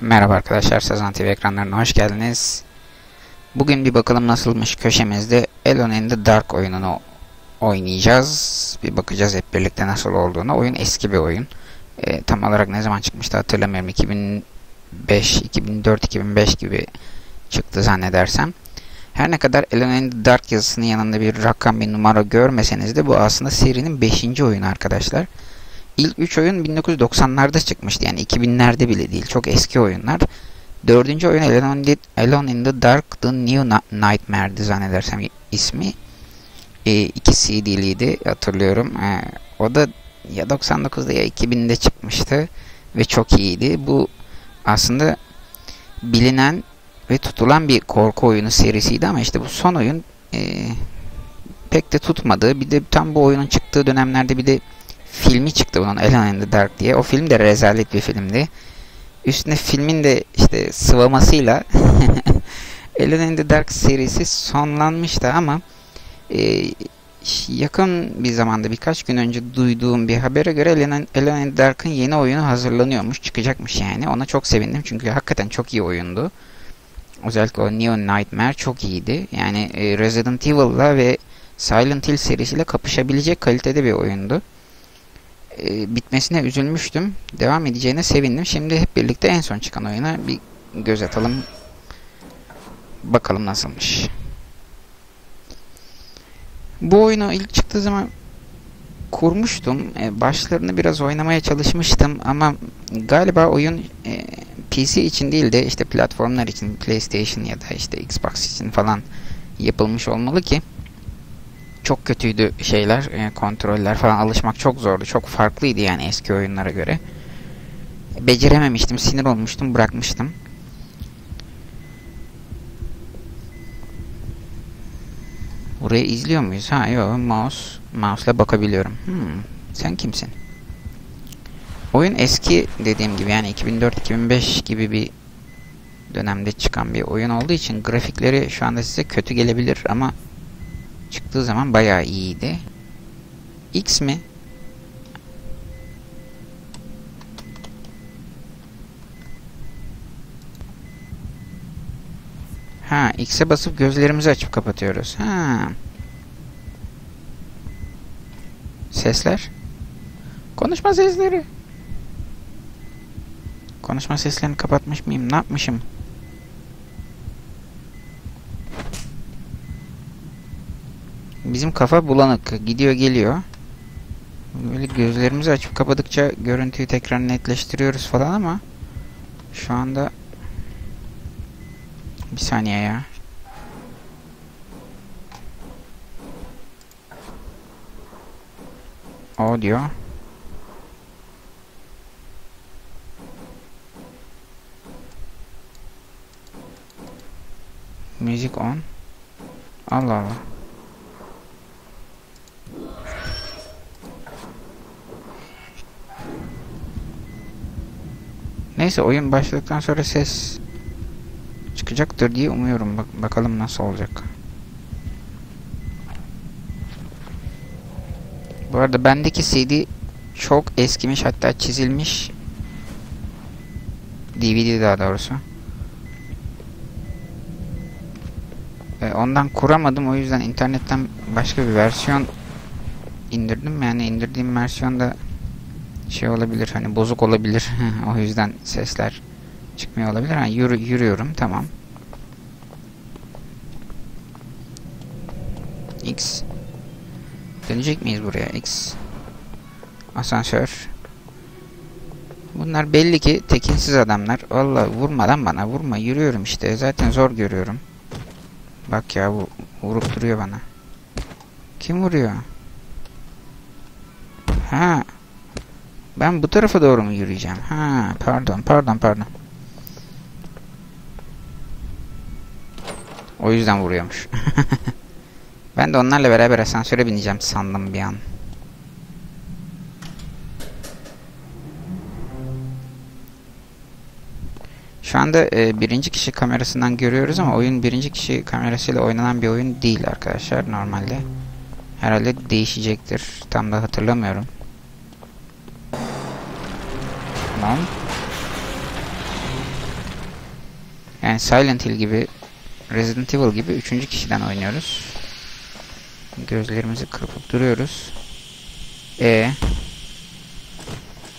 Merhaba arkadaşlar, Sazan TV ekranlarına hoş geldiniz. Bugün bir bakalım nasılmış köşemizde Alone in the Dark oyununu oynayacağız. Bir bakacağız hep birlikte nasıl olduğunu. Oyun eski bir oyun. E, tam olarak ne zaman çıkmıştı hatırlamıyorum. 2005, 2004, 2005 gibi çıktı zannedersem. Her ne kadar Alone in the Dark yazısının yanında bir rakam bir numara görmeseniz de bu aslında serinin 5. oyunu arkadaşlar. İlk 3 oyun 1990'larda çıkmıştı yani 2000'lerde bile değil çok eski oyunlar. Dördüncü oyun Alone, in the Dark The New Nightmare'di zannedersem ismi. E, iki CD'liydi hatırlıyorum. E, o da ya 99'da ya 2000'de çıkmıştı ve çok iyiydi. Bu aslında bilinen ve tutulan bir korku oyunu serisiydi ama işte bu son oyun e, pek de tutmadı. Bir de tam bu oyunun çıktığı dönemlerde bir de filmi çıktı bunun Alone in the Dark diye. O film de rezalet bir filmdi. Üstüne filmin de işte sıvamasıyla Alone in the Dark serisi sonlanmıştı ama e, yakın bir zamanda birkaç gün önce duyduğum bir habere göre Alone in the Dark'ın yeni oyunu hazırlanıyormuş, çıkacakmış yani. Ona çok sevindim çünkü hakikaten çok iyi oyundu. Özellikle o Neon Nightmare çok iyiydi. Yani e, Resident Evil'la ve Silent Hill serisiyle kapışabilecek kalitede bir oyundu e, bitmesine üzülmüştüm. Devam edeceğine sevindim. Şimdi hep birlikte en son çıkan oyuna bir göz atalım. Bakalım nasılmış. Bu oyunu ilk çıktığı zaman kurmuştum. E, başlarını biraz oynamaya çalışmıştım ama galiba oyun e, PC için değil de işte platformlar için PlayStation ya da işte Xbox için falan yapılmış olmalı ki çok kötüydü şeyler, e, kontroller falan alışmak çok zordu. Çok farklıydı yani eski oyunlara göre. Becerememiştim, sinir olmuştum, bırakmıştım. Burayı izliyor muyuz? Ha yok, mouse, mouse'la bakabiliyorum. Hmm, sen kimsin? Oyun eski dediğim gibi yani 2004-2005 gibi bir dönemde çıkan bir oyun olduğu için grafikleri şu anda size kötü gelebilir ama çıktığı zaman bayağı iyiydi. X mi? Ha, X'e basıp gözlerimizi açıp kapatıyoruz. Ha. Sesler. Konuşma sesleri. Konuşma seslerini kapatmış mıyım? Ne yapmışım? Bizim kafa bulanık. Gidiyor geliyor. Böyle gözlerimizi açıp kapadıkça görüntüyü tekrar netleştiriyoruz falan ama şu anda bir saniye ya. O diyor. Müzik on. Allah Allah. Neyse oyun başladıktan sonra ses çıkacaktır diye umuyorum. Bak bakalım nasıl olacak. Bu arada bendeki CD çok eskimiş hatta çizilmiş. DVD daha doğrusu. E, ondan kuramadım o yüzden internetten başka bir versiyon indirdim. Yani indirdiğim versiyonda şey olabilir hani bozuk olabilir. O yüzden sesler çıkmıyor olabilir. Ha, yürü, yürüyorum tamam. X. Dönecek miyiz buraya? X. Asansör. Bunlar belli ki tekinsiz adamlar. Valla vurma lan bana vurma. Yürüyorum işte. Zaten zor görüyorum. Bak ya bu vurup duruyor bana. Kim vuruyor? Ha ben bu tarafa doğru mu yürüyeceğim? Ha, pardon, pardon, pardon. O yüzden vuruyormuş. ben de onlarla beraber asansöre bineceğim sandım bir an. Şu anda e, birinci kişi kamerasından görüyoruz ama oyun birinci kişi kamerasıyla oynanan bir oyun değil arkadaşlar normalde. Herhalde değişecektir. Tam da hatırlamıyorum. Yani Silent Hill gibi, Resident Evil gibi üçüncü kişiden oynuyoruz. Gözlerimizi kırpıp duruyoruz. E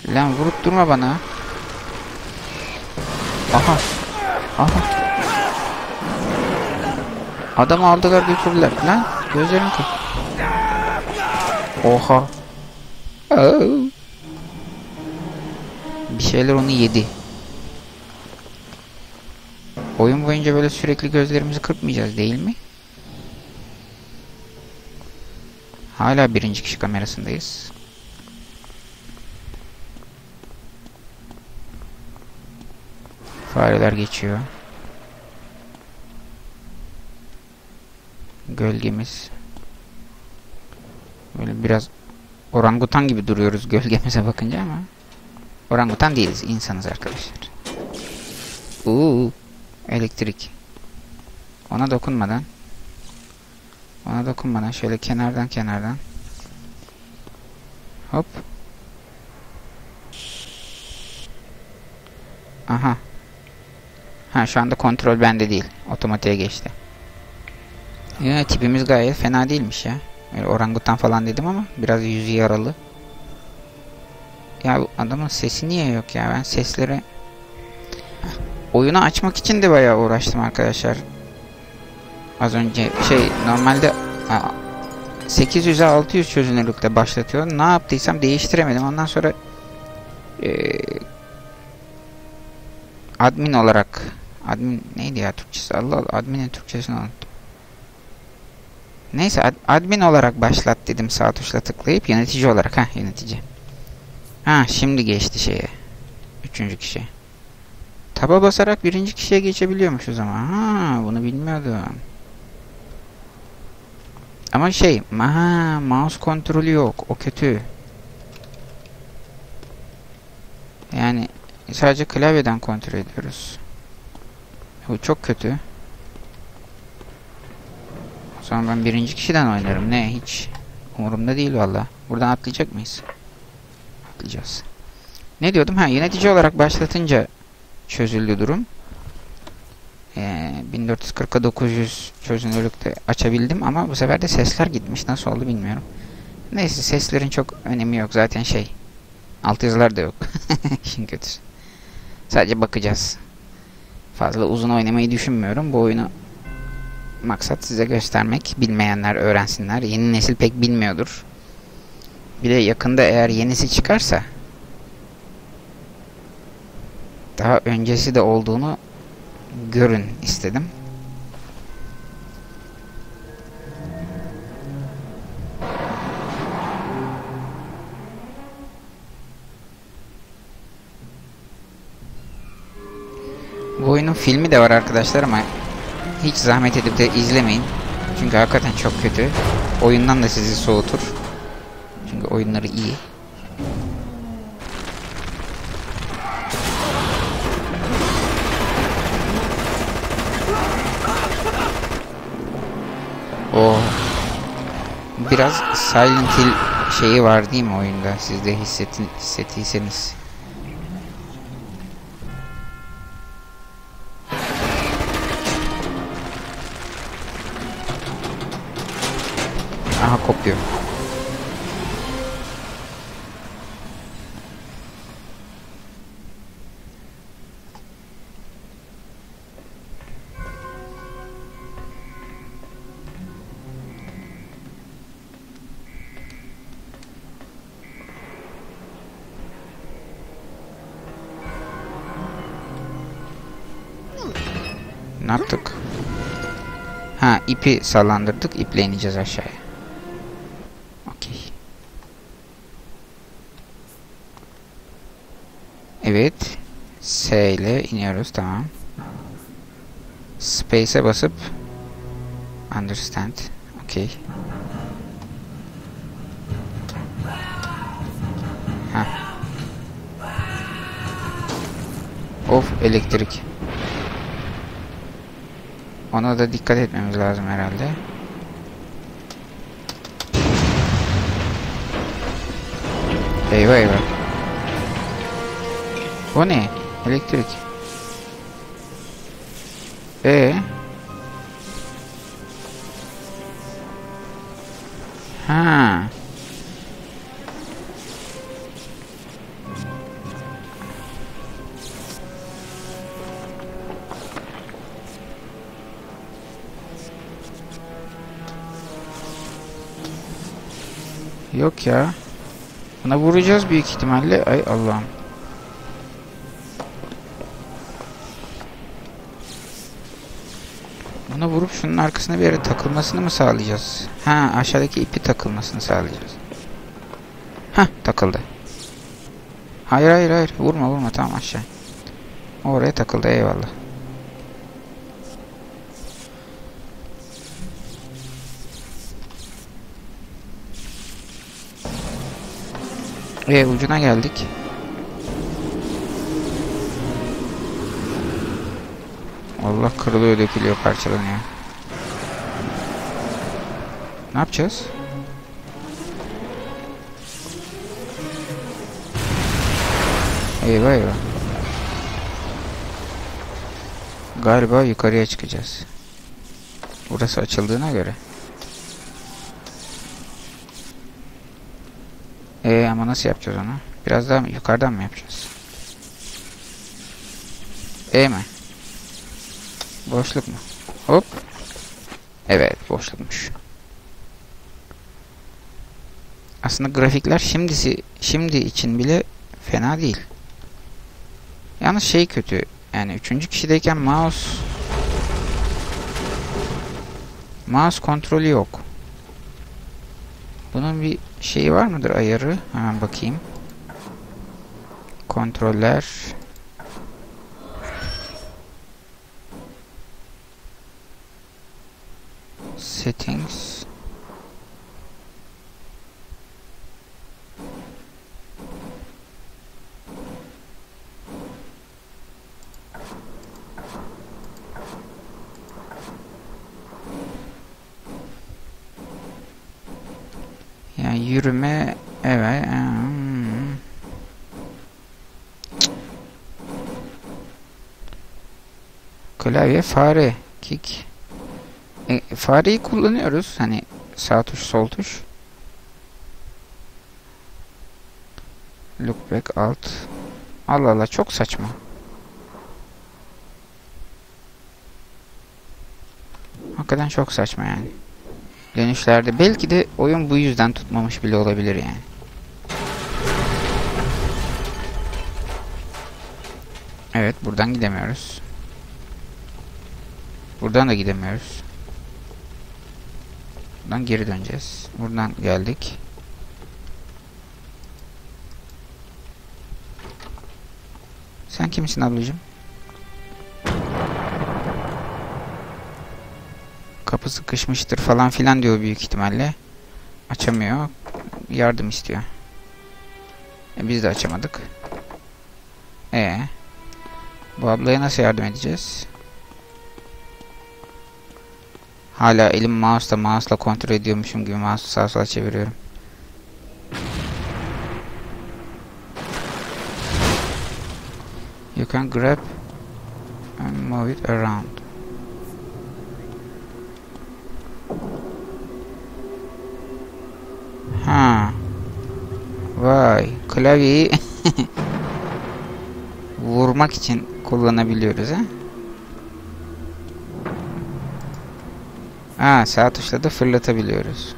Lan vurup durma bana. Aha. Aha. Adam aldılar götürdüler. Lan gözlerim kır. Oha. Bir şeyler onu yedi. Oyun boyunca böyle sürekli gözlerimizi kırpmayacağız değil mi? Hala birinci kişi kamerasındayız. Fareler geçiyor. Gölgemiz. Böyle biraz orangutan gibi duruyoruz gölgemize bakınca ama orangutan değiliz, insanız arkadaşlar. Uuu, elektrik. Ona dokunmadan ona dokunmadan şöyle kenardan kenardan. Hop. Aha. Ha şu anda kontrol bende değil. Otomatiğe geçti. Ya tipimiz gayet fena değilmiş ya. Öyle orangutan falan dedim ama biraz yüzü yaralı. Ya adamın sesi niye yok ya? Ben sesleri oyunu açmak için de bayağı uğraştım arkadaşlar Az önce şey normalde 800'e 600 çözünürlükte başlatıyor. Ne yaptıysam değiştiremedim. Ondan sonra e, admin olarak admin neydi ya Türkçesi? Allah Allah adminin Türkçesini unuttum. Neyse ad, admin olarak başlat dedim sağ tuşla tıklayıp yönetici olarak ha yönetici. Ha şimdi geçti şeye. Üçüncü kişi. Taba basarak birinci kişiye geçebiliyormuşuz ama. Ha bunu bilmiyordum. Ama şey, ha, mouse kontrolü yok. O kötü. Yani sadece klavyeden kontrol ediyoruz. Bu çok kötü. O zaman ben birinci kişiden oynarım. Ne hiç umurumda değil valla. Buradan atlayacak mıyız? Atlayacağız. Ne diyordum? Ha yönetici olarak başlatınca çözüldü durum. 1440'a 900 çözünürlükte açabildim ama bu sefer de sesler gitmiş. Nasıl oldu bilmiyorum. Neyse seslerin çok önemi yok. Zaten şey altyazılar da yok. İşin kötüsü. Sadece bakacağız. Fazla uzun oynamayı düşünmüyorum. Bu oyunu maksat size göstermek. Bilmeyenler öğrensinler. Yeni nesil pek bilmiyordur. Bir de yakında eğer yenisi çıkarsa daha öncesi de olduğunu görün istedim. Bu oyunun filmi de var arkadaşlar ama hiç zahmet edip de izlemeyin. Çünkü hakikaten çok kötü. Oyundan da sizi soğutur. Çünkü oyunları iyi. O biraz Silent Hill şeyi var değil mi oyunda? Siz de hissetin, hissettiyseniz. Aha kopuyor. İpi sallandırdık. İple ineceğiz aşağıya. Okey. Evet. S ile iniyoruz. Tamam. Space'e basıp understand. Okey. Of elektrik. Ona da dikkat etmemiz lazım herhalde. Eyvah eyvah. O ne? Elektrik. E Ha. Yok ya. Buna vuracağız büyük ihtimalle. Ay Allah'ım. Buna vurup şunun arkasına bir yere takılmasını mı sağlayacağız? Ha aşağıdaki ipi takılmasını sağlayacağız. Ha takıldı. Hayır hayır hayır vurma vurma tamam aşağı. Oraya takıldı eyvallah. E ucuna geldik. Allah kırılıyor dökülüyor parçalanıyor. Ne yapacağız? Eyvah eyvah. Galiba yukarıya çıkacağız. Burası açıldığına göre. Ee ama nasıl yapacağız onu? Biraz daha yukarıdan mı yapacağız? E mi? Boşluk mu? Hop. Evet boşlukmuş. Aslında grafikler şimdisi şimdi için bile fena değil. Yalnız şey kötü. Yani üçüncü kişideyken mouse mouse kontrolü yok. Bunun bir şeyi var mıdır ayarı? Hemen bakayım. Kontroller settings Yani yürüme evet hmm. Klavye fare kick e, fareyi kullanıyoruz hani sağ tuş sol tuş look back alt Allah Allah çok saçma hakikaten çok saçma yani dönüşlerde. Belki de oyun bu yüzden tutmamış bile olabilir yani. Evet buradan gidemiyoruz. Buradan da gidemiyoruz. Buradan geri döneceğiz. Buradan geldik. Sen kimsin ablacığım? Kapı sıkışmıştır falan filan diyor büyük ihtimalle. Açamıyor. Yardım istiyor. E biz de açamadık. E Bu ablaya nasıl yardım edeceğiz? Hala elim mouse'la mouse'la kontrol ediyormuşum gibi mouse'u sağa sola çeviriyorum. You can grab and move it around. Ha. Vay. Klavyeyi vurmak için kullanabiliyoruz ha. Ha sağ tuşla da fırlatabiliyoruz.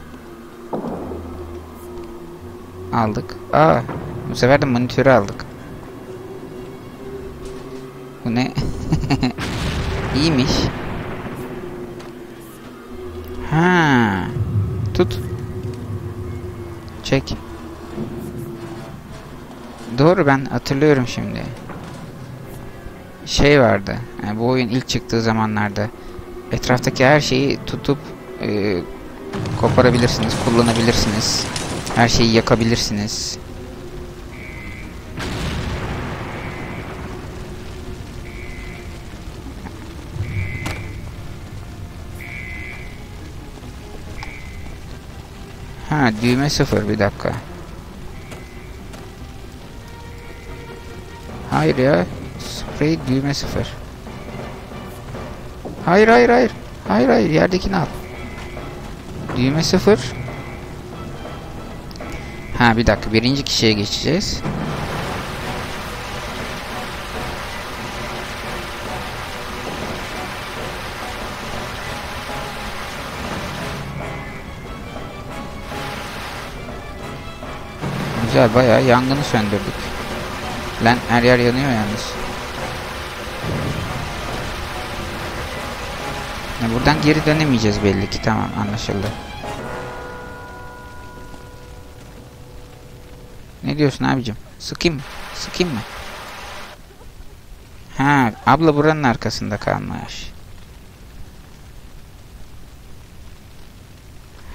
Aldık. Aa bu sefer de monitörü aldık. Bu ne? İyiymiş. Ha. Tut. Çek. Doğru ben hatırlıyorum şimdi. Şey vardı. Yani bu oyun ilk çıktığı zamanlarda etraftaki her şeyi tutup e, koparabilirsiniz, kullanabilirsiniz. Her şeyi yakabilirsiniz. Ha düğme sıfır bir dakika. Hayır ya. Sprey düğme sıfır. Hayır hayır hayır. Hayır hayır yerdekini al. Düğme sıfır. Ha bir dakika birinci kişiye geçeceğiz. Güzel bayağı yangını söndürdük. Lan her yer yanıyor yalnız. Ya buradan geri dönemeyeceğiz belli ki tamam anlaşıldı. Ne diyorsun abicim? Sıkayım mı? Sıkayım mı? Ha, abla buranın arkasında kalmış.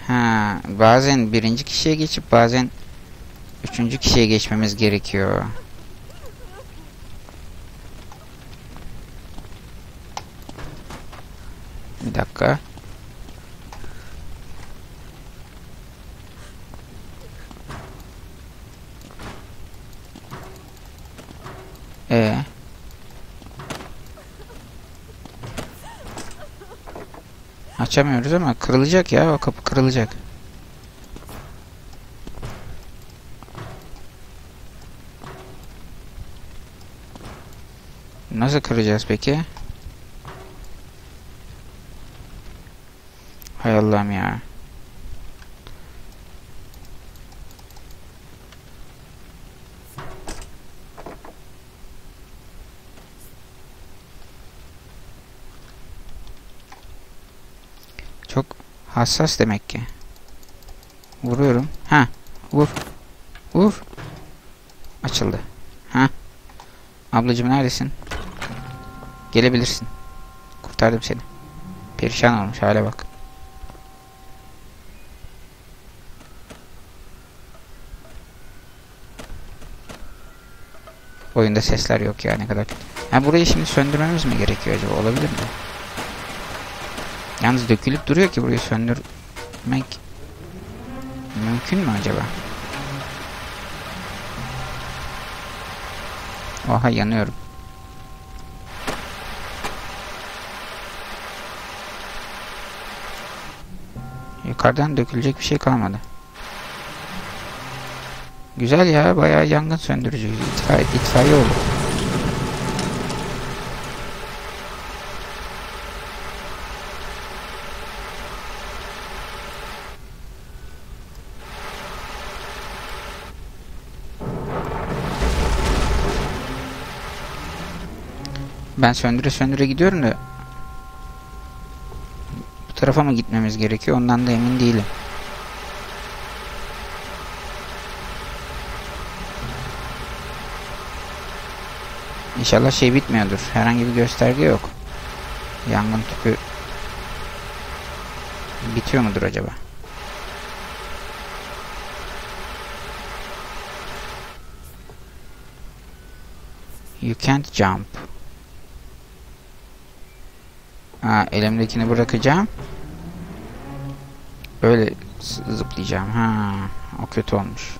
Ha, bazen birinci kişiye geçip bazen üçüncü kişiye geçmemiz gerekiyor. Bir dakika. Ee. Açamıyoruz ama kırılacak ya o kapı kırılacak. Nasıl kıracağız peki? Allah'ım ya. Çok hassas demek ki. Vuruyorum. Ha, vur. Vur. Açıldı. Ha. Ablacığım neredesin? Gelebilirsin. Kurtardım seni. Perişan olmuş hale bak. Oyunda sesler yok ya ne kadar. Ha burayı şimdi söndürmemiz mi gerekiyor acaba? Olabilir mi? Yalnız dökülüp duruyor ki burayı söndürmek mümkün mü acaba? Oha yanıyorum. Yukarıdan dökülecek bir şey kalmadı. Güzel ya bayağı yangın söndürücü. İtfaiye, itfaiye oldu. Ben söndüre söndüre gidiyorum da bu tarafa mı gitmemiz gerekiyor ondan da emin değilim. İnşallah şey bitmiyordur. Herhangi bir gösterge yok. Yangın tüpü bitiyor mudur acaba? You can't jump. Ha, elimdekini bırakacağım. Öyle zıplayacağım. Ha, o kötü olmuş.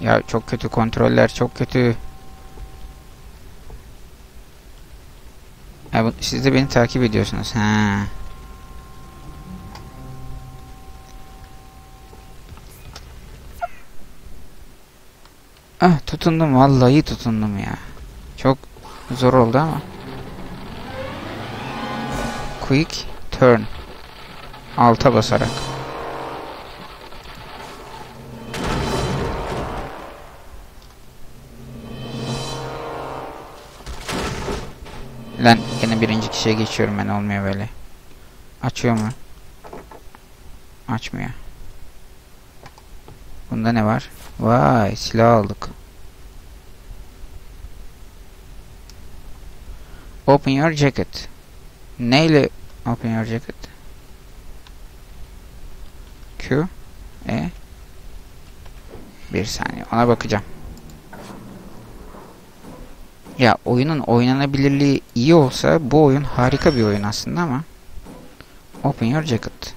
Ya çok kötü kontroller, çok kötü. Ha, bu, siz de beni takip ediyorsunuz. Ha. Ah tutundum vallahi tutundum ya. Çok zor oldu ama. Quick turn. Alta basarak. Lan kişiye geçiyorum ben olmuyor böyle. Açıyor mu? Açmıyor. Bunda ne var? Vay silah aldık. Open your jacket. Neyle open your jacket? Q E Bir saniye ona bakacağım. Ya oyunun oynanabilirliği iyi olsa bu oyun harika bir oyun aslında ama Open your jacket.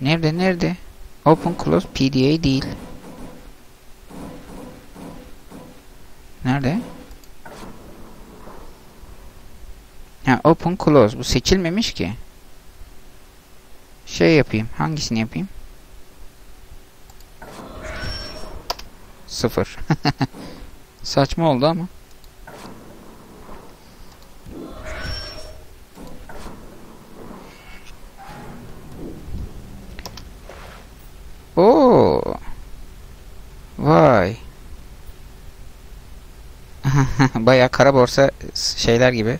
Nerede nerede? Open close PDA değil. Nerede? Ha, open close. Bu seçilmemiş ki. Şey yapayım. Hangisini yapayım? Sıfır. Saçma oldu ama. Oo. Vay. Bayağı kara borsa şeyler gibi.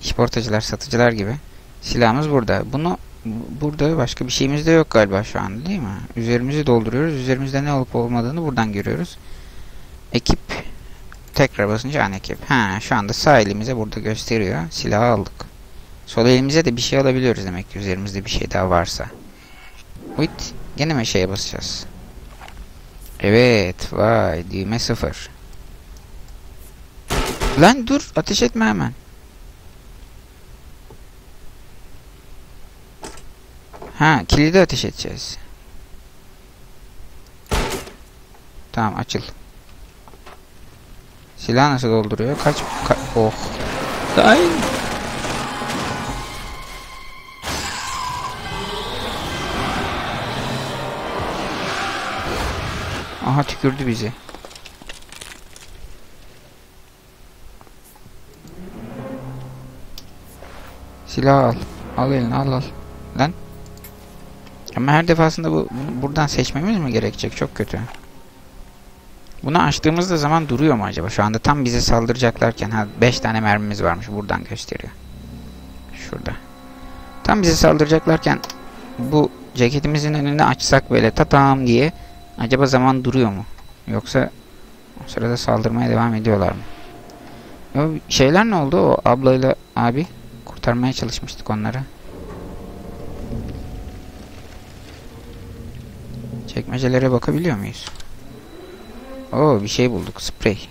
İşportacılar, satıcılar gibi. Silahımız burada. Bunu burada başka bir şeyimiz de yok galiba şu an değil mi? Üzerimizi dolduruyoruz. Üzerimizde ne olup olmadığını buradan görüyoruz. Ekip tekrar basınca an ekip. Ha, şu anda sağ elimize burada gösteriyor. Silahı aldık. Sol elimize de bir şey alabiliyoruz demek ki üzerimizde bir şey daha varsa. Wait. Gene mi şeye basacağız? Evet. Vay. Düğme sıfır. Lan dur. Ateş etme hemen. Ha. Kilidi ateş edeceğiz. Tamam açıl. Silah nasıl dolduruyor? Kaç? Ka oh. Ay. Aha tükürdü bizi. Silah al. Al eline al al. Lan. Ama her defasında bu buradan seçmemiz mi gerekecek? Çok kötü. Bunu açtığımızda zaman duruyor mu acaba? Şu anda tam bize saldıracaklarken ha 5 tane mermimiz varmış. Buradan gösteriyor. Şurada. Tam bize saldıracaklarken bu ceketimizin önünde açsak böyle tatam diye acaba zaman duruyor mu? Yoksa o sırada saldırmaya devam ediyorlar mı? Ya şeyler ne oldu? O ablayla abi kurtarmaya çalışmıştık onları. Çekmecelere bakabiliyor muyuz? Oo bir şey bulduk. Sprey.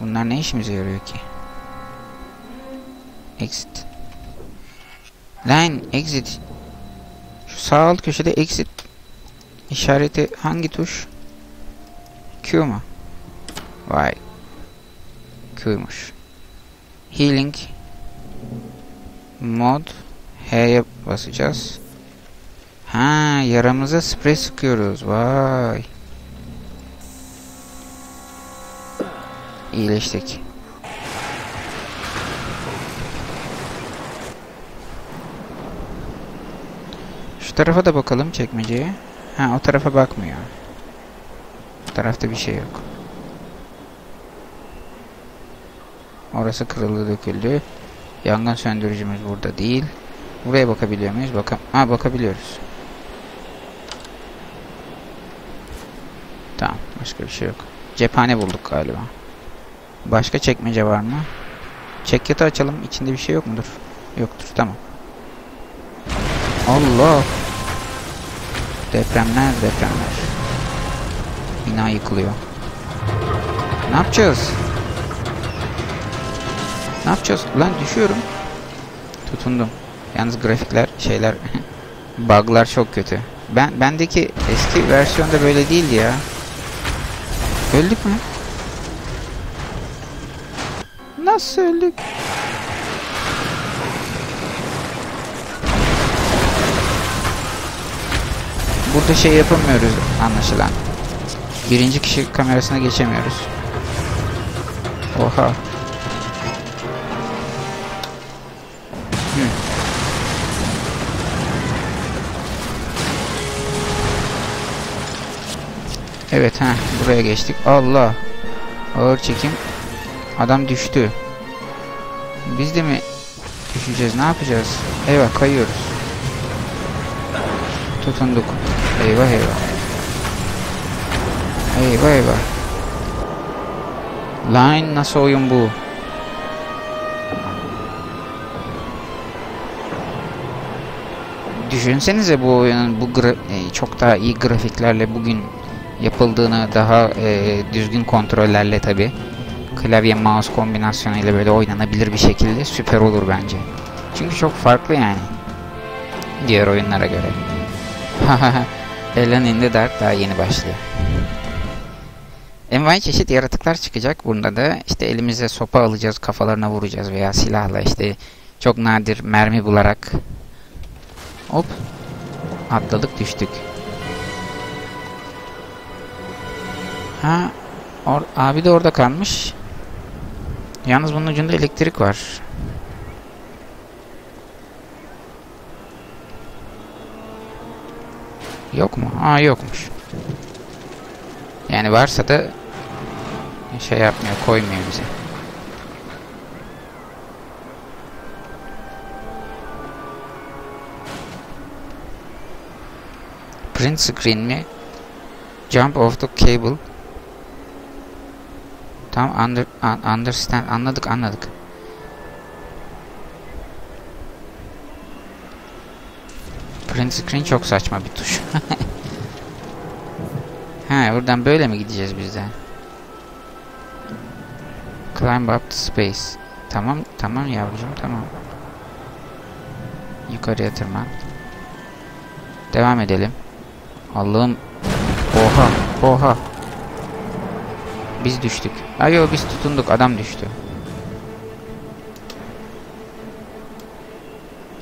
Bunlar ne işimize yarıyor ki? Exit. Line exit. Şu sağ alt köşede exit işareti hangi tuş? Q mu? Vay. Q'ymuş. Healing mod H'ye basacağız. Ha, yaramıza sprey sıkıyoruz. Vay. İyileştik. Şu tarafa da bakalım çekmeceye. Ha o tarafa bakmıyor. Bu tarafta bir şey yok. Orası kırıldı döküldü. Yangın söndürücümüz burada değil. Buraya bakabiliyor muyuz? Baka ha bakabiliyoruz. Tamam başka bir şey yok. Cephane bulduk galiba. Başka çekmece var mı? Çekyatı açalım. İçinde bir şey yok mudur? Yoktur. Tamam. Allah. Depremler depremler. Bina yıkılıyor. Ne yapacağız? Ne yapacağız? Lan düşüyorum. Tutundum. Yalnız grafikler şeyler bug'lar çok kötü. Ben bendeki eski versiyonda böyle değildi ya. Öldük mü? Nasıl öldük? Burada şey yapamıyoruz anlaşılan. Birinci kişi kamerasına geçemiyoruz. Oha. Evet ha buraya geçtik. Allah. Ağır çekim. Adam düştü. Biz de mi düşeceğiz? Ne yapacağız? Eyvah kayıyoruz. Tutunduk. Eyvah eyvah. Eyvah eyvah. Line nasıl oyun bu? Düşünsenize bu oyunun bu e, çok daha iyi grafiklerle bugün yapıldığını daha e, düzgün kontrollerle tabi klavye mouse kombinasyonuyla böyle oynanabilir bir şekilde süper olur bence. Çünkü çok farklı yani diğer oyunlara göre. Alone in the Dark daha yeni başlıyor. envai çeşit yaratıklar çıkacak. Bunda da işte elimize sopa alacağız, kafalarına vuracağız veya silahla işte çok nadir mermi bularak hop atladık düştük. Ha or abi de orada kalmış. Yalnız bunun ucunda elektrik var. Yok mu? Aa yokmuş. Yani varsa da şey yapmıyor, koymuyor bize. Print screen mi? Jump off the cable. Tam under, un, understand anladık anladık. Print screen çok saçma bir tuş. ha buradan böyle mi gideceğiz biz de? Climb up to space. Tamam tamam yavrucuğum tamam. Yukarıya tırman. Devam edelim. Allah'ım. Oha oha. Biz düştük. Ayo biz tutunduk adam düştü.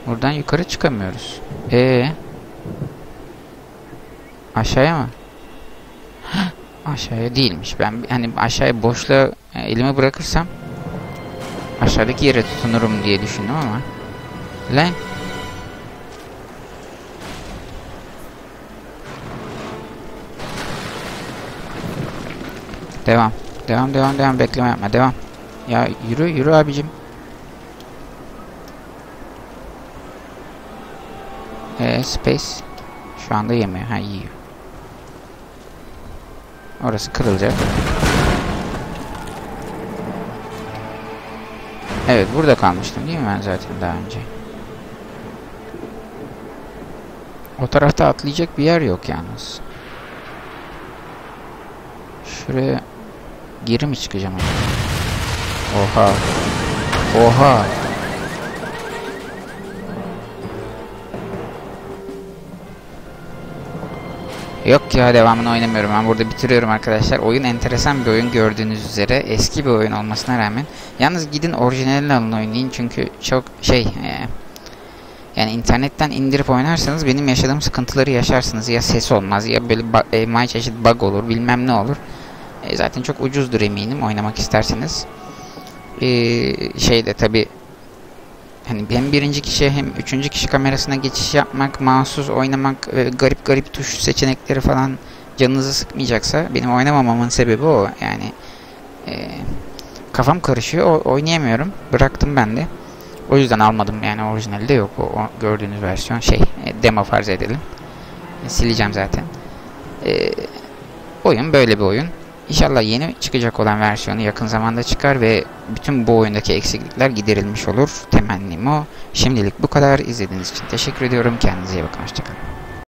Buradan yukarı çıkamıyoruz. Ee. Aşağıya mı? Aşağıya değilmiş. Ben hani aşağıya boşluğa e, elimi bırakırsam aşağıdaki yere tutunurum diye düşündüm ama. Lan. Devam. Devam devam devam bekleme yapma devam. Ya yürü yürü abicim. Ee, space şu anda yemiyor. Ha yiyor. Orası kırılacak. Evet burada kalmıştım değil mi ben zaten daha önce. O tarafta atlayacak bir yer yok yalnız. Şuraya geri mi çıkacağım? Oha. Oha. Yok ya devamını oynamıyorum. Ben burada bitiriyorum arkadaşlar. Oyun enteresan bir oyun gördüğünüz üzere. Eski bir oyun olmasına rağmen. Yalnız gidin orijinalini alın oynayın. Çünkü çok şey... E, yani internetten indirip oynarsanız benim yaşadığım sıkıntıları yaşarsınız. Ya ses olmaz ya böyle e, çeşit bug olur bilmem ne olur. E, zaten çok ucuzdur eminim oynamak isterseniz. E, şeyde tabi hani hem birinci kişi hem üçüncü kişi kamerasına geçiş yapmak, mahsus oynamak, e, garip garip tuş seçenekleri falan canınızı sıkmayacaksa benim oynamamamın sebebi o. Yani e, kafam karışıyor, o, oynayamıyorum. Bıraktım ben de. O yüzden almadım yani orijinali de yok. O, o gördüğünüz versiyon şey e, demo farz edelim. E, sileceğim zaten. E, oyun böyle bir oyun. İnşallah yeni çıkacak olan versiyonu yakın zamanda çıkar ve bütün bu oyundaki eksiklikler giderilmiş olur. Temennim o. Şimdilik bu kadar. İzlediğiniz için teşekkür ediyorum. Kendinize iyi bakın. Hoşçakalın.